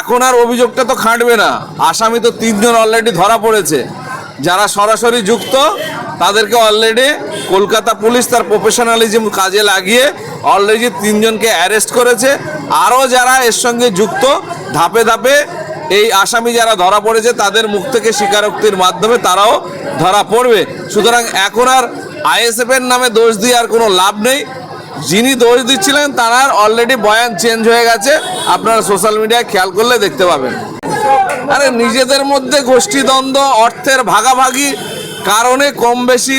এখন আর অভিযোগটা তো খাটবে না। আসামি তো তিনজন অলরেডি ধরা পড়েছে। যারা সরাসরি যুক্ত, তাদেরকে অলরেডি কলকাতা পুলিশ তার প্রফেশনালিজম কাজে লাগিয়ে অলরেডি তিনজনকে অ্যারেস্ট করেছে। আরও যারা এর সঙ্গে যুক্ত, ধাপে ধাপে এই আসামি যারা ধরা পড়েছে, তাদের মুখ থেকে স্বীকারোক্তির মাধ্যমে তারাও ধরা পড়বে। সুতরাং এখন আর আইএসএফের নামে দোষ দিয়ে আর কোনো লাভ নেই। যিনি দোষ দিচ্ছিলেন, তার অলরেডি বয়ান চেঞ্জ হয়ে গেছে। আপনারা সোশ্যাল মিডিয়ায় খেয়াল করলে দেখতে পাবেন। আরে, নিজেদের মধ্যে গোষ্ঠীদ্বন্দ্ব, অর্থের ভাগাভাগি কারণে কম বেশি,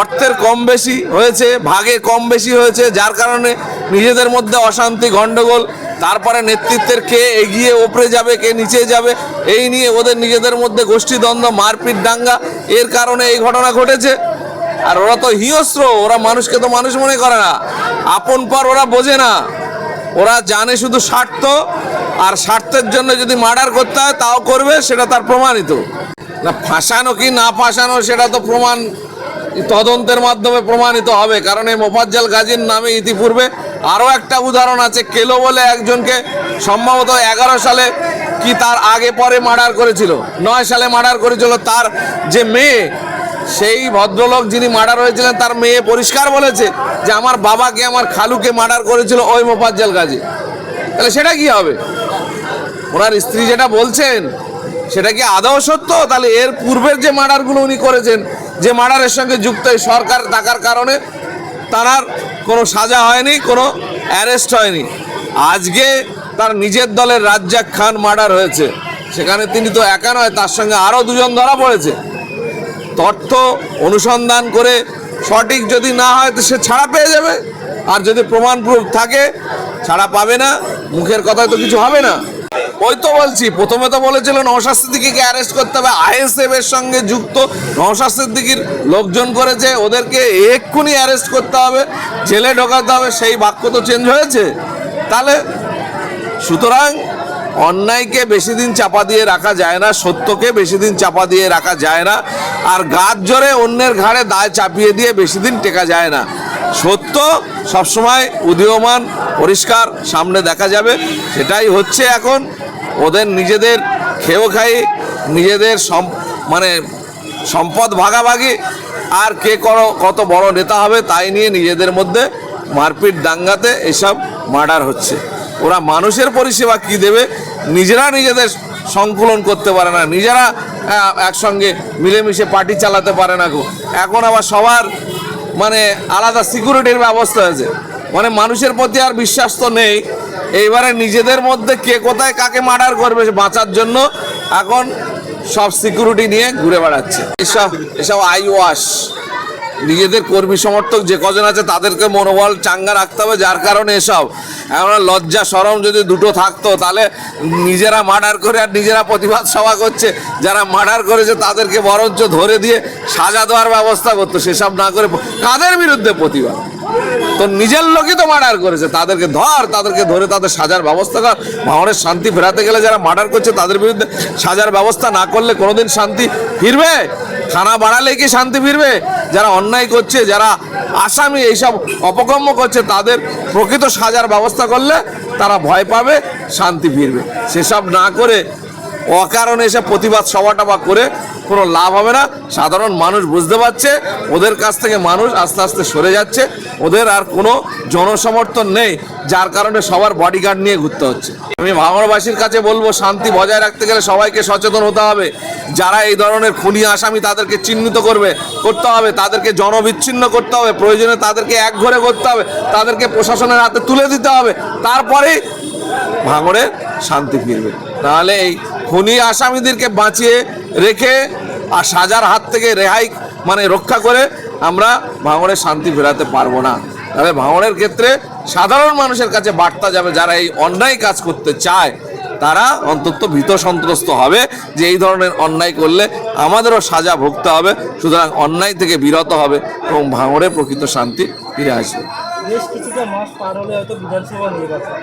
অর্থের কম বেশি হয়েছে, ভাগে কম বেশি হয়েছে, যার কারণে নিজেদের মধ্যে অশান্তি গণ্ডগোল তারপরে নেতৃত্বের কে এগিয়ে ওপরে যাবে, কে নিচে যাবে, এই নিয়ে ওদের নিজেদের মধ্যে গোষ্ঠীদ্বন্দ্ব, মারপিট, দাঙ্গা, এর কারণে এই ঘটনা ঘটেছে। আর ওরা তো হিংস্র, ওরা মানুষকে তো মানুষ মনে করে না। আপন পর ওরা বোঝে না। ওরা জানে শুধু স্বার্থ, আর স্বার্থের জন্য যদি মার্ডার করতে হয়, তাও করবে, সেটা তার প্রমাণিত। না, ফাঁসানো কি না ফাঁসানো, সেটা তো প্রমাণ, তদন্তের মাধ্যমে প্রমাণিত হবে। কারণ এই মোফাজ্জাল গাজীর নামে ইতিপূর্বে আরও একটা উদাহরণ আছে, কেলো বলে একজনকে সম্ভবত এগারো সালে কি তার আগে পরে মার্ডার করেছিল। নয় সালে মার্ডার করেছিল তার যে মেয়ে সেই ভদ্রলোক যিনি মার্ডার হয়েছিলেন, তার মেয়ে পরিষ্কার বলেছে যে আমার বাবাকে, আমার খালুকে মার্ডার করেছিল ওই মোফাজ্জল গাজী। তাহলে সেটা কি হবে? ওনার স্ত্রী যেটা বলছেন, সেটা কি আদৌ সত্য? তাহলে এর পূর্বের যে মার্ডারগুলো উনি করেছেন, যে মার্ডারের সঙ্গে যুক্ত এই সরকার থাকার কারণে তার কোনো সাজা হয়নি, কোনো অ্যারেস্ট হয়নি। আজকে তার নিজের দলের রাজ্জাক খান মার্ডার হয়েছে। সেখানে তিনি তো একা নয়, তার সঙ্গে আরও দুজন ধরা পড়েছে। তথ্য অনুসন্ধান করে সঠিক যদি না হয় তো সে ছাড়া পেয়ে যাবে। আর যদি প্রমাণ প্রুফ থাকে, ছাড়া পাবে না, মুখের কথায় তো কিছু হবে না। ওই তো বলছি, প্রথমে তো বলেছিল নওশাদ সিদ্দিকিকে অ্যারেস্ট করতে হবে। আইএসএফ এর সঙ্গে যুক্ত নওশাদ সিদ্দিকির লোকজন করেছে, ওদেরকে এক্ষুনি অ্যারেস্ট করতে হবে, জেলে ঢোকাতে হবে, সেই বাক্য তো চেঞ্জ হয়েছে। তাহলে সুতরাং অন্যায়কে বেশি দিন চাপা দিয়ে রাখা যায় না, সত্যকে বেশি দিন চাপা দিয়ে রাখা যায় না, আর গাছ জোরে অন্যের ঘাড়ে দায় চাপিয়ে দিয়ে বেশি দিন টেকা যায় না। সত্য, সবসময় উদীয়মান, পরিষ্কার, সামনে দেখা যাবে। সেটাই হচ্ছে এখন ওদের নিজেদের খেয়েও খাই নিজেদের সম মানে সম্পদ ভাগাভাগি, আর কে করো, কত বড় নেতা হবে তাই নিয়ে নিজেদের মধ্যে মারপিট দাঙ্গাতে এসব মার্ডার হচ্ছে। ওরা মানুষের পরিষেবা কি দেবে? নিজেরা নিজেদের সংকুলন করতে পারে না। নিজেরা একসঙ্গে মিলেমিশে পার্টি চালাতে পারে না গো। এখন আবার সবার মানে আলাদা সিকিউরিটির ব্যবস্থা হয়েছে মানে মানুষের প্রতি আর বিশ্বাস তো নেই। এইবারে নিজেদের মধ্যে কে কোথায় কাকে মার্ডার করবে বাঁচার জন্য এখন সব সিকিউরিটি নিয়ে ঘুরে বেড়াচ্ছে। এসব এসব আই ওয়াশ নিজেদের কর্মী সমর্থক যে কজন আছে তাদেরকে মনোবল চাঙ্গা রাখতে হবে, যার কারণে এসব। এখন লজ্জা সরম যদি দুটো থাকতো, তাহলে নিজেরা মার্ডার করে আর নিজেরা প্রতিবাদ সভা করছে। যারা মার্ডার করেছে, তাদেরকে বরঞ্চ ধরে দিয়ে সাজা দেওয়ার ব্যবস্থা করতো, সেসব না করে কাদের বিরুদ্ধে প্রতিবাদ? তো নিজের লোকই তো মার্ডার করেছে, তাদেরকে ধর, তাদেরকে ধরে তাদের সাজার ব্যবস্থা কর। ভাঙনের শান্তি ফেরাতে গেলে যারা মার্ডার করছে, তাদের বিরুদ্ধে সাজার ব্যবস্থা না করলে কোনোদিন শান্তি ফিরবে? থানা বাড়ালে কি শান্তি ফিরবে? যারা অন্যায় করছে, যারা আসামি এইসব অপকর্ম করছে, তাদের প্রকৃত সাজার ব্যবস্থা করলে তারা ভয় পাবে, শান্তি ফিরবে। সেসব না করে অকারণে এসে প্রতিবাদ সভাটা বা করে কোনো লাভ হবে না। সাধারণ মানুষ বুঝতে পারছে, ওদের কাছ থেকে মানুষ আস্তে আস্তে সরে যাচ্ছে, ওদের আর কোনো জনসমর্থন নেই, যার কারণে সবার বডিগার্ড নিয়ে ঘুরতে হচ্ছে। আমি ভাঙড়বাসীর কাছে বলব, শান্তি বজায় রাখতে গেলে সবাইকে সচেতন হতে হবে। যারা এই ধরনের খুনি আসামি তাদেরকে চিহ্নিত করবে, করতে হবে, তাদেরকে জনবিচ্ছিন্ন করতে হবে, প্রয়োজনে তাদেরকে এক ঘরে করতে হবে, তাদেরকে প্রশাসনের হাতে তুলে দিতে হবে, তারপরেই ভাঙড়ে শান্তি ফিরবে। তাহলে এই খুনি আসামিদেরকে বাঁচিয়ে রেখে আর সাজার হাত থেকে রেহাই মানে রক্ষা করে আমরা ভাঙড়ে শান্তি ফেরাতে পারব না। তাহলে ভাঙড়ের ক্ষেত্রে সাধারণ মানুষের কাছে বার্তা যাবে, যারা এই অন্যায় কাজ করতে চায়, তারা অন্তত ভীত সন্ত্রস্ত হবে যে এই ধরনের অন্যায় করলে আমাদেরও সাজা ভুগতে হবে, সুতরাং অন্যায় থেকে বিরত হবে এবং ভাঙড়ে প্রকৃত শান্তি ফিরে আসবে। বেশ কিছুটা মাস পার হলে হয়তো বিধানসভা নির্বাচন।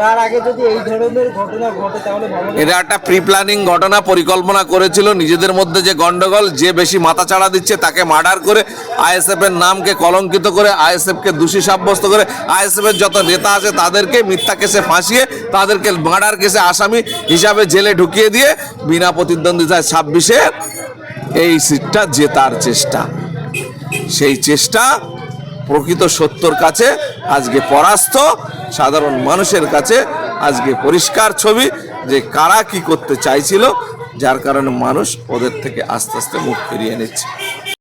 তার আগে যদি এই ধরনের ঘটনা ঘটে, তাহলে এটা একটা প্রি প্ল্যানিং ঘটনা পরিকল্পনা করেছিল। নিজেদের মধ্যে যে গন্ডগোল, যে বেশি মাথা চাড়া দিচ্ছে, তাকে মার্ডার করে আইএসএফ এর নামকে কলঙ্কিত করে, আইএসএফ কে দোষী সাব্যস্ত করে, আইএসএফ এর যত নেতা আছে, তাদেরকে মিথ্যা কেসে ফাঁসিয়ে, তাদেরকে মার্ডার কেসে আসামি হিসাবে জেলে ঢুকিয়ে দিয়ে বিনা প্রতিদ্বন্দ্বিতায় ছাব্বিশে এই সিটটা জেতার চেষ্টা। সেই চেষ্টা প্রকৃত সত্যর কাছে আজকে পরাস্ত, সাধারণ মানুষের কাছে আজকে পরিষ্কার ছবি যে কারা কি করতে চাইছিল, যার কারণে মানুষ ওদের থেকে আস্তে আস্তে মুখ ফিরিয়ে নিচ্ছে।